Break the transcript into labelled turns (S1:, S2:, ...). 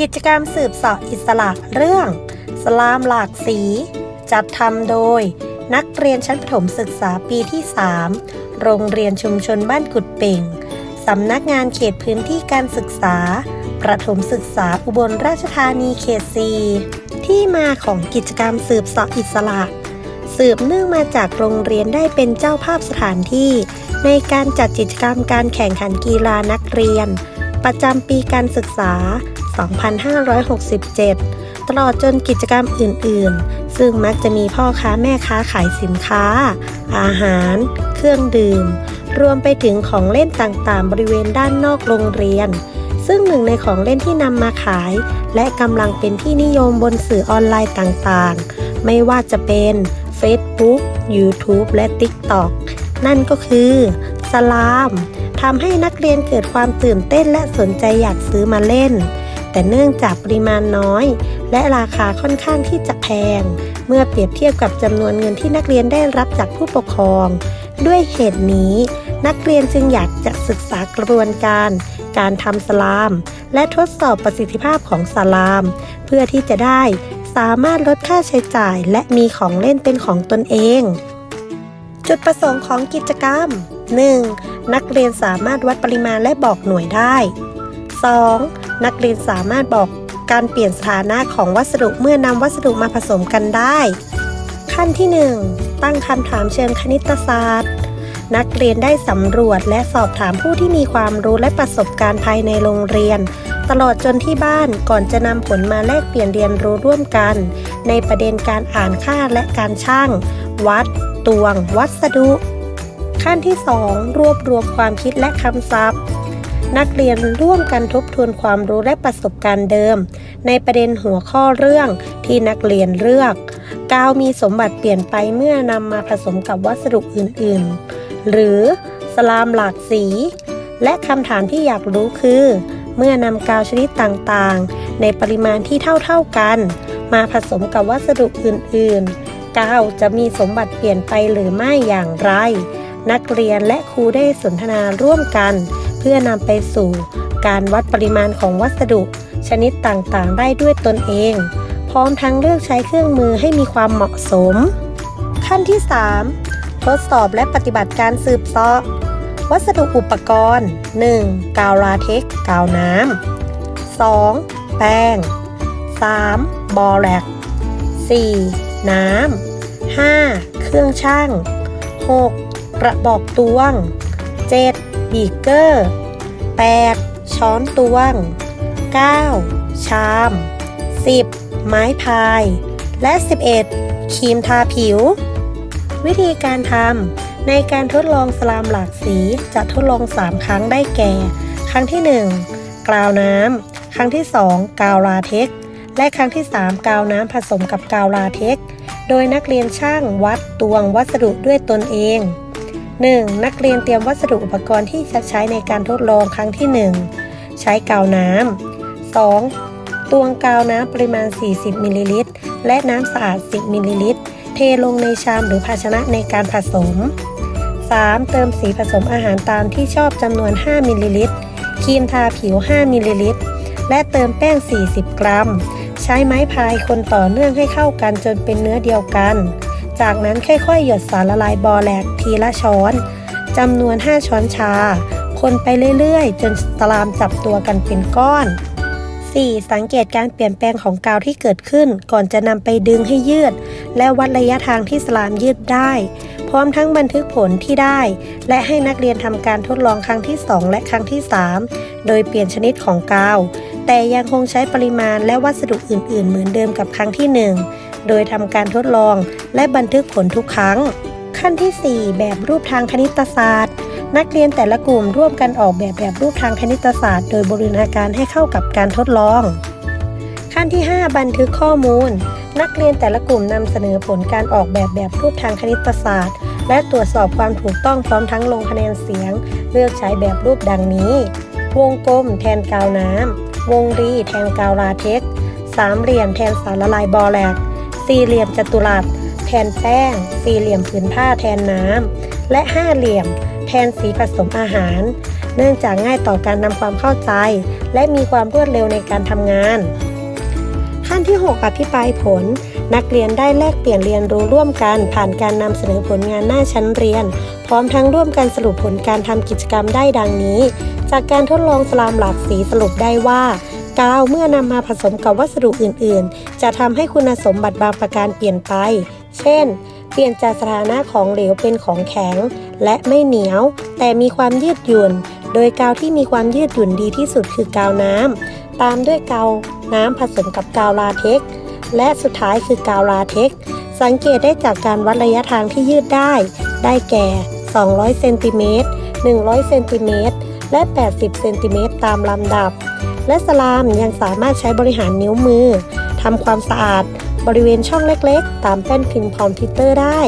S1: กิจกรรมสืบเสอบอิสระเรื่อง สลามหลากสี จัดทำโดย นักเรียนชั้นประถมศึกษาปีที่ 3 โรงเรียนชุมชนบ้านกุดเป่งสำนักงานเขตพื้นที่การศึกษา ประถมศึกษาอุบลราชธานีเขตซีที่มาของกิจกรรมสืบเสอบอิสระ สืบเนื่องมาจากโรงเรียนได้เป็นเจ้าภาพสถานที่ ในการจัดกิจกรรมการแข่งขันกีฬานักเรียน ประจำปีการศึกษา 2567 ตลอดจนกิจกรรมอื่นๆ ซึ่งมักจะมีพ่อค้าแม่ค้าขายสินค้า อาหาร เครื่องดื่ม รวมไปถึงของเล่นต่างๆ บริเวณด้านนอกโรงเรียน ซึ่งหนึ่งในของเล่นที่นำมาขาย และกำลังเป็นที่นิยมบนสื่อออนไลน์ต่างๆ ไม่ว่าจะเป็น Facebook YouTube และ TikTok นั่นก็คือสลามทำให้นักเรียนเกิดความตื่นเต้นและสนใจอยากซื้อมาเล่น แต่เนื่องจากปริมาณน้อย และราคาค่อนข้างที่จะแพง เมื่อเปรียบเทียบกับจำนวนเงินที่นักเรียนได้รับจากผู้ปกครอง ด้วยเหตุนี้ นักเรียนจึงอยากจะศึกษากระบวนการ การทำสลาม และทดสอบประสิทธิภาพของสลาม เพื่อที่จะได้สามารถลดค่าใช้จ่าย และมีของเล่นเป็นของตนเอง จุดประสงค์ของกิจกรรม 1. นักเรียนสามารถวัดปริมาณและบอกหน่วยได้ 2. นักเรียนสามารถบอกการเปลี่ยนสถานะของวัสดุเมื่อนำวัสดุมาผสมกันได้ ขั้นที่ 1 ตั้งคำถามเชิงคณิตศาสตร์ นักเรียนได้สำรวจและสอบถามผู้ที่มีความรู้และประสบการณ์ภายในโรงเรียน ตลอดจนที่บ้านก่อนจะนำผลมาแลกเปลี่ยนเรียนรู้ร่วมกัน ในประเด็นการอ่านค่าและการช่าง วัด ตวง วัสดุ ขั้นที่ 2 รวบรวมความคิดและคำศัพท์ นักเรียนร่วมกันทบทวนความรู้และประสบการณ์เดิม ในประเด็นหัวข้อเรื่องที่นักเรียนเลือก กาวมีสมบัติเปลี่ยนไปเมื่อนำมาผสมกับวัสดุอื่นๆ หรือสลามหลากสี และคำถามที่อยากรู้คือ เมื่อนำกาวชนิดต่างๆ ในปริมาณที่เท่าๆกัน มาผสมกับวัสดุอื่นๆ กาวจะมีสมบัติเปลี่ยนไปหรือไม่อย่างไร นักเรียนและครูได้สนทนาร่วมกัน พื่อนำไปสู่ การวัดปริมาณของวัสดุ ชนิดต่างๆ ได้ด้วยตนเอง พร้อมทั้งเลือกใช้เครื่องมือให้มีความเหมาะสม ขั้นที่ 3 ทดสอบและปฏิบัติการสืบเสาะวัสดุอุปกรณ์ 1. กาวลาเท็กกาวน้ำ 2. แป้ง 3. บอแลก 4. น้ำ 5. เครื่องช่าง 6. กระบอกตวง 7. บีเกอร์ 8. ช้อนตวง 9. ชาม 10. ไม้พาย และ 11. ครีมทาผิว วิธีการทำในการทดลองสลามหลากสีจะทดลอง 3 ครั้งได้แก่ ครั้งที่ 1 กาวน้ำ ครั้งที่ 2 กาวลาเท็ก และครั้งที่ 3 กาวน้ำผสมกับกาวลาเท็ก โดยนักเรียนช่างวัดตวงวัสดุด้วยตนเอง 1. นักเรียนเตรียมวัสดุอุปกรณ์ที่จะใช้ในการทดลองครั้งที่ 1 ใช้กาวน้ำ 2. ตวงกาวน้ำปริมาณ 40 มิลลิลิตร และน้ำสะอาด 10 มิลลิลิตร เทลงในชามหรือภาชนะในการผสม 3. เติมสีผสมอาหารตามที่ชอบจำนวน 5 มิลลิลิตร ครีมทาผิว 5 มิลลิลิตร และเติมแป้ง 40 กรัม ใช้ไม้พายคนต่อเนื่องให้เข้ากันจนเป็นเนื้อเดียวกัน จากนั้นค่อยๆ หยดสารละลายบอแลกทีละช้อนจำนวน 5 ช้อนชา คนไปเรื่อยๆ จนสลามจับตัวกันเป็นก้อน 4. สังเกตการเปลี่ยนแปลงของกาวที่เกิดขึ้น ก่อนจะนำไปดึงให้ยืด และวัดระยะทางที่สลามยืดได้ พร้อมทั้งบันทึกผลที่ได้ และให้นักเรียนทำการทดลองครั้งที่ 2 และครั้งที่ 3 โดยเปลี่ยนชนิดของกาว แต่ยังคงใช้ปริมาณและวัสดุอื่น ๆ เหมือนเดิมกับครั้งที่ 1 โดยทำการทดลองและบันทึกผลทุกครั้ง ขั้นที่ 4 แบบรูปทางคณิตศาสตร์ นักเรียนแต่ละกลุ่มร่วมกันออกแบบแบบรูปทางคณิตศาสตร์ โดยบูรณาการให้เข้ากับการทดลอง ขั้นที่ 5 บันทึกข้อมูล นักเรียนแต่ละกลุ่มนำเสนอผลการออกแบบแบบรูปทางคณิตศาสตร์ และตรวจสอบความถูกต้องพร้อมทั้งลงคะแนนเสียง เลือกใช้แบบรูปดังนี้ วงกลม แทนกาวน้ำวงรี แทนกาวลาเท็กสามเหลี่ยมแทนสารละลายบอแลก สี่เหลี่ยมจัตุรัส แทนแป้ง สี่เหลี่ยมผืนผ้าแทนน้ำ และห้าเหลี่ยม แทนสีผสมอาหาร เนื่องจากง่ายต่อการนำความเข้าใจ และมีความรวดเร็วในการทำงาน ขั้นที่ 6อภิปรายผล นักเรียนได้แลกเปลี่ยนเรียนรู้ร่วมกัน ผ่านการนำเสนอผลงานหน้าชั้นเรียน พร้อมทั้งร่วมกันสรุปผลการทำกิจกรรมได้ดังนี้ จากการทดลองสลามหลากสีสรุปได้ว่า กาวเมื่อนำมาผสมกับวัสดุอื่น ๆ จะทำให้คุณสมบัติบางประการเปลี่ยนไป เช่น เปลี่ยนจากสถานะของเหลวเป็นของแข็ง และไม่เหนียว แต่มีความยืดหยุ่น โดยกาวที่มีความยืดหยุ่นดีที่สุดคือกาวน้ำ ตามด้วยกาวน้ำผสมกับกาวลาเท็กซ์และสุดท้ายคือกาวลาเท็กซ์สังเกตได้จากการวัดระยะทางที่ยืดได้ ได้แก่ 200 เซนติเมตร 100 เซนติเมตร และ 80 เซนติเมตรตามลำดับ และสลามยังสามารถใช้บริหารนิ้วมือทำความสะอาดบริเวณช่องเล็กๆ ตามแป้นพิมพ์คอมพิวเตอร์ได้